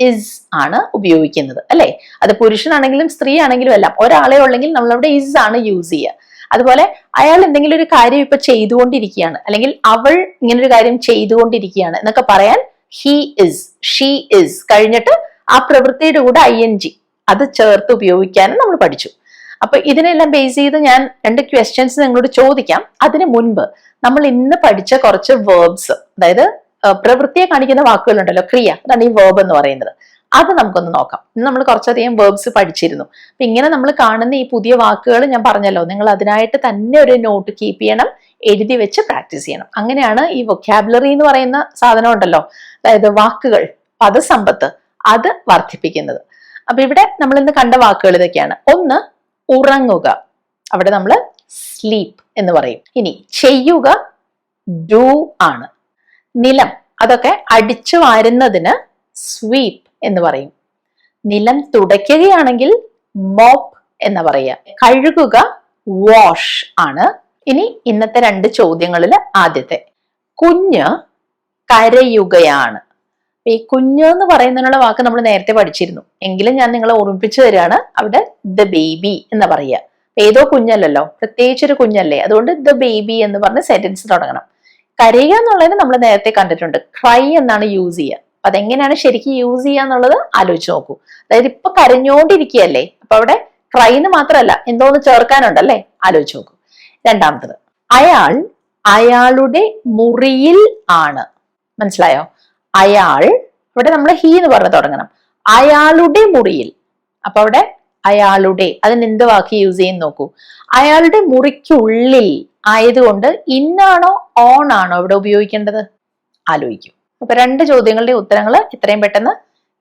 ഇസ് ആണ് ഉപയോഗിക്കുന്നത് അല്ലെ? അത് പുരുഷനാണെങ്കിലും സ്ത്രീ ആണെങ്കിലും എല്ലാം. ഒരാളെ ഉള്ളെങ്കിൽ നമ്മൾ അവിടെ ഇസ് ആണ് യൂസ് ചെയ്യുക. അതുപോലെ അയാൾ എന്തെങ്കിലും ഒരു കാര്യം ഇപ്പൊ ചെയ്തുകൊണ്ടിരിക്കുകയാണ് അല്ലെങ്കിൽ അവൾ ഇങ്ങനൊരു കാര്യം ചെയ്തുകൊണ്ടിരിക്കുകയാണ് എന്നൊക്കെ പറയാൻ ഹി ഇസ് ഷീ ഇസ് കഴിഞ്ഞിട്ട് ആ പ്രവൃത്തിയുടെ കൂടെ ഐ എൻ ജി അത് ചേർത്ത് ഉപയോഗിക്കാനും നമ്മൾ പഠിച്ചു. അപ്പൊ ഇതിനെല്ലാം ബേസ് ചെയ്ത് ഞാൻ രണ്ട് ക്വസ്റ്റ്യൻസ് നിങ്ങളോട് ചോദിക്കാം. അതിനു മുൻപ് നമ്മൾ ഇന്ന് പഠിച്ച കുറച്ച് വേർബ്സ് അതായത് പ്രവൃത്തിയെ കാണിക്കുന്ന വാക്കുകളുണ്ടല്ലോ ക്രിയ. അതാണ് ഈ വേർബ് എന്ന് പറയുന്നത്. അത് നമുക്കൊന്ന് നോക്കാം. ഇന്ന് നമ്മൾ കുറച്ചധികം വേർബ്സ് പഠിച്ചിരുന്നു. അപ്പൊ ഇങ്ങനെ നമ്മൾ കാണുന്ന ഈ പുതിയ വാക്കുകൾ ഞാൻ പറഞ്ഞല്ലോ നിങ്ങൾ അതിനായിട്ട് തന്നെ ഒരു നോട്ട് കീപ്പ് ചെയ്യണം. എഴുതി വെച്ച് പ്രാക്ടീസ് ചെയ്യണം. അങ്ങനെയാണ് ഈ വൊക്കാബുലറി എന്ന് പറയുന്ന സാധനം ഉണ്ടല്ലോ അതായത് വാക്കുകൾ പദസമ്പത്ത് അത് വർദ്ധിപ്പിക്കുന്നത്. അപ്പൊ ഇവിടെ നമ്മൾ ഇന്ന് കണ്ട വാക്കുകൾ ഇതൊക്കെയാണ്. ഒന്ന് ഉറങ്ങുക. അവിടെ നമ്മൾ സ്ലീപ്പ് എന്ന് പറയും. ഇനി ചെയ്യുക ഡൂ ആണ്. നിലം അതൊക്കെ അടിച്ചു വാരുന്നതിന് സ്വീപ്പ് എന്ന് പറയും. നിലം തുടയ്ക്കുകയാണെങ്കിൽ മോപ്പ് എന്ന് പറയുക. കഴുകുക വാഷ് ആണ്. ഇനി ഇന്നത്തെ രണ്ട് ചോദ്യങ്ങളിൽ ആദ്യത്തെ. കുഞ്ഞ് കരയുകയാണ്. ഈ കുഞ്ഞ് എന്ന് പറയുന്നതിനുള്ള വാക്ക് നമ്മൾ നേരത്തെ പഠിച്ചിരുന്നു. എങ്കിലും ഞാൻ നിങ്ങളെ ഓർമ്മിപ്പിച്ചു തരികയാണ് അവിടെ ദ ബേബി എന്ന് പറയുക. ഏതോ കുഞ്ഞല്ലല്ലോ? പ്രത്യേകിച്ച് ഒരു കുഞ്ഞല്ലേ? അതുകൊണ്ട് ദ ബേബി എന്ന് പറഞ്ഞ് സെന്റൻസ് തുടങ്ങണം. കരയുക എന്നുള്ളതിന് നമ്മൾ നേരത്തെ കണ്ടിട്ടുണ്ട്. ക്രൈ എന്നാണ് യൂസ് ചെയ്യുക. അപ്പൊ അതെങ്ങനെയാണ് ശരിക്കും യൂസ് ചെയ്യുക എന്നുള്ളത് ആലോചിച്ച് നോക്കൂ. അതായത് ഇപ്പൊ കരഞ്ഞോണ്ടിരിക്കുകയല്ലേ? അപ്പൊ അവിടെ ക്രൈ എന്ന് മാത്രമല്ല എന്തോന്ന് ചേർക്കാനുണ്ടല്ലേ? ആലോചിച്ച് നോക്കൂ. രണ്ടാമത്തത്. അയാൾ അയാളുടെ മുറിയിൽ ആണ്. മനസ്സിലായോ? അയാൾ ഇവിടെ നമ്മൾ ഹീ എന്ന് പറഞ്ഞ് തുടങ്ങണം. അയാളുടെ മുറിയിൽ. അപ്പൊ അവിടെ അയാളുടെ അതിന് എന്ത് വാക്ക് യൂസ് ചെയ്യും നോക്കൂ. അയാളുടെ മുറിക്കുള്ളിൽ ആയതുകൊണ്ട് ഇന്നാണോ ഓൺ ആണോ ഇവിടെ ഉപയോഗിക്കേണ്ടത്? ആലോചിക്കും. അപ്പൊ രണ്ട് ചോദ്യങ്ങളുടെ ഉത്തരങ്ങൾ എത്രയും പെട്ടെന്ന്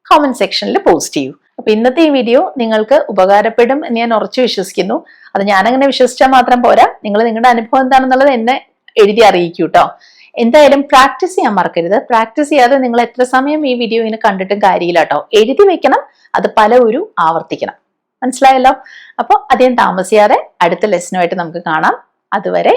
കോമന്റ് സെക്ഷനിൽ പോസ്റ്റ് ചെയ്യൂ. അപ്പൊ ഇന്നത്തെ ഈ വീഡിയോ നിങ്ങൾക്ക് ഉപകാരപ്പെടും എന്ന് ഞാൻ ഉറച്ചു വിശ്വസിക്കുന്നു. അത് ഞാനങ്ങനെ വിശ്വസിച്ചാൽ മാത്രം പോരാ. നിങ്ങൾ നിങ്ങളുടെ അനുഭവം എന്താണെന്നുള്ളത് എന്നെ എഴുതി അറിയിക്കൂ കേട്ടോ എന്തായാലും പ്രാക്ടീസ് ചെയ്യാൻ മറക്കരുത്. പ്രാക്ടീസ് ചെയ്യാതെ നിങ്ങൾ എത്ര സമയം ഈ വീഡിയോ ഇങ്ങനെ കണ്ടിട്ടും കാര്യമില്ല കേട്ടോ എഴുതി വെക്കണം അത് പലവരും ആവർത്തിക്കണം. മനസ്സിലായല്ലോ? അപ്പോൾ അധികം താമസിയാതെ അടുത്ത ലെസനുമായിട്ട് നമുക്ക് കാണാം. അതുവരെ